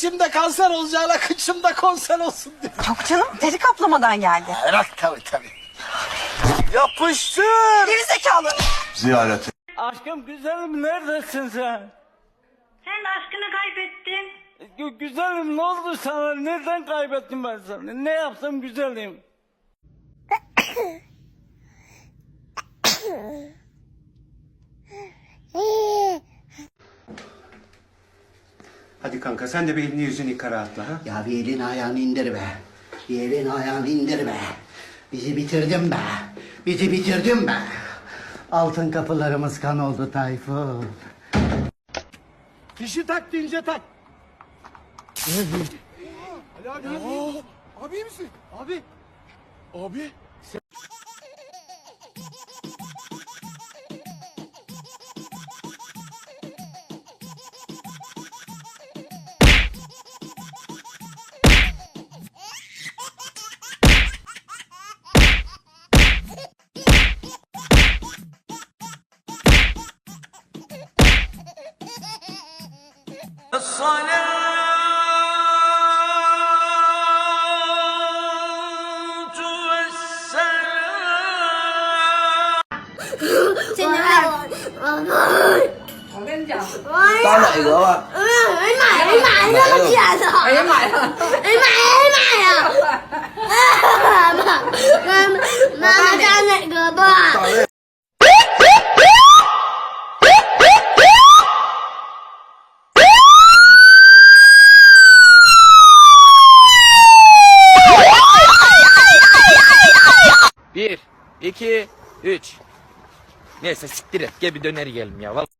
içimde kanser olacağına kıçımda konser olsun diye. Yok canım deri kaplamadan geldi. Bırak tabii tabii. Yapıştır. Geri zekalı. ziyarete. Aşkım güzelim neredesin sen? Sen de aşkını kaybettin. Gü- Güzelim ne oldu sana? Nereden kaybettim ben seni? Ne yaptım güzelim? Hadi kanka sen de bir elini yüzünü yıka rahatla ha. Ya bir elini ayağını indir be. Bir elini ayağını indir be. Bizi bitirdin be. Bizi bitirdin be. Altın kapılarımız kan oldu Tayfun. Fişi tak deyince tak. Ali abi. abi iyi misin? Abi. Abi. Xin lỗi Ông ơi Con lại gỡ à Ê mày, ê mày, nó là gì à Ê mày 2, 3. Neyse siktir et. Gel bir döner yiyelim ya. Vallahi